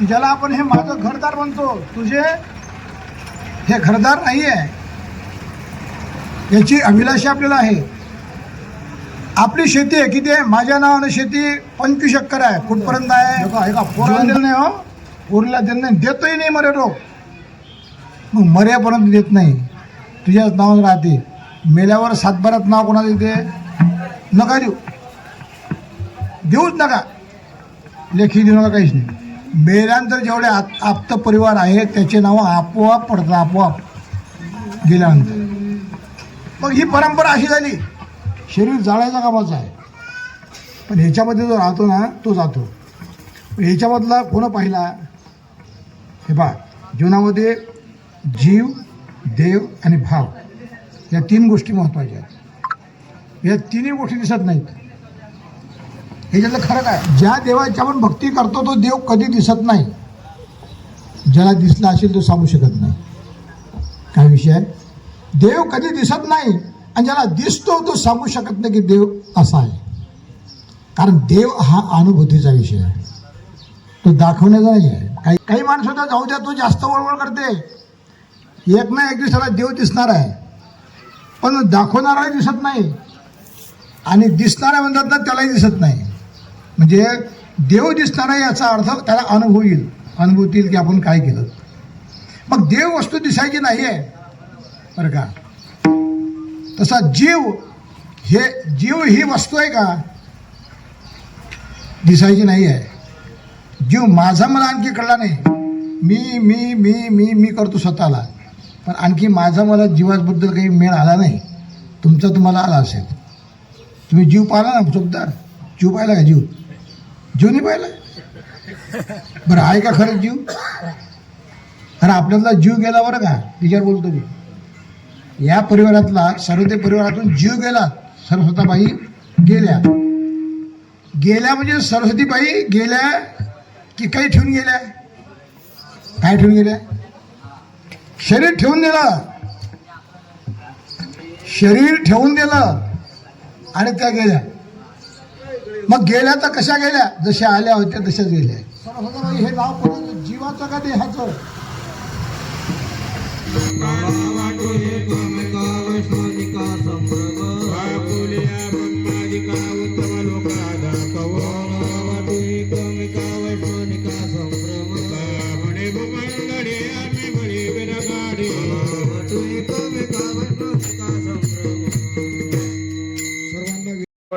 ज्याला आपण हे माझं घरदार म्हणतो तुझे हे घरदार नाही आहे याची अभिलाषा आपल्याला आहे. आपली शेती आहे किती आहे माझ्या नावानं शेती पंचवीस एकर आहे कुठपर्यंत आहे? एका पोराला दिलं नाही हो. पोरीला दिलं नाही. देतोही नाही मरे तो मग मर्यापर्यंत देत नाही. तुझ्याच नावानं राहते. मेल्यावर सातबारात नाव कोणाला देते? नका देऊ. देऊच नका. लेखी देऊ नका काहीच नाही. मेल्यानंतर जेवढे आत आप्त परिवार आहेत त्याचे नावं आपोआप पडतात आपोआप गेल्यानंतर. मग ही परंपरा अशी झाली. शरीर जाळायचा कामाचा आहे. पण ह्याच्यामध्ये जो राहतो ना तो जातो. ह्याच्यामधला कोण पाहिला? हे पहा जीवनामध्ये जीव देव आणि भाव या तीन गोष्टी महत्त्वाच्या आहेत. या तिन्ही गोष्टी दिसत नाहीत. ह्याच्यातलं खरं काय? ज्या देवाची आपण भक्ती करतो तो देव कधी दिसत नाही. ज्याला दिसला असेल तो सांगू शकत नाही. काय विषय आहे? देव कधी दिसत नाही आणि ज्याला दिसतो तो सांगू शकत नाही की देव असा आहे. कारण देव हा अनुभूतीचा विषय आहे. तो दाखवण्याचा नाही आहे. काही काही माणसं जाऊ द्या तो जास्त वळवळ करते. एक ना एक दिवसाला देव दिसणार आहे. पण दाखवणाराही दिसत नाही. आणि दिसणारा म्हणतात ना त्यालाही दिसत नाही. म्हणजे देव दिसणारा याचा अर्थ त्याला अनुभव येईल. अनुभूती येईल की आपण काय केलं. मग देव वस्तू दिसायची नाही आहे. बरं का? तसा जीव हे जीव ही वस्तू आहे का? दिसायची नाही आहे. जीव माझा मला आणखी कळला नाही. मी मी मी मी मी करतो स्वतःला. पण आणखी माझा मला जीवाबद्दल काही मेळ आला नाही. तुमचा तुम्हाला आला असेल. तुम्ही जीव पाहिला ना चुकदार जीव पाहिला का जीव? जीव नाही पाहिला? बरं आहे का खरंच जीव? अरे आपल्यातला जीव गेला बरं का? तिच्यावर बोलतो मी. या परिवारातला सरस्वती परिवारातून जीव गेला सरस्वताबाई गेल्या. गेल्या म्हणजे सरस्वतीबाई गेल्या की काही ठेवून गेल्या? काय ठेवून गेल्या? शरीर ठेवून दिलं. शरीर ठेवून दिलं आणि त्या गेल्या. मग गेल्या तर कशा गेल्या? जशा आल्या होत्या तशाच गेल्या. हे नाव कोणाचं जीवाचं का देहाचं?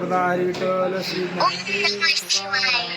Narita uh, Lassi. Oh, my God.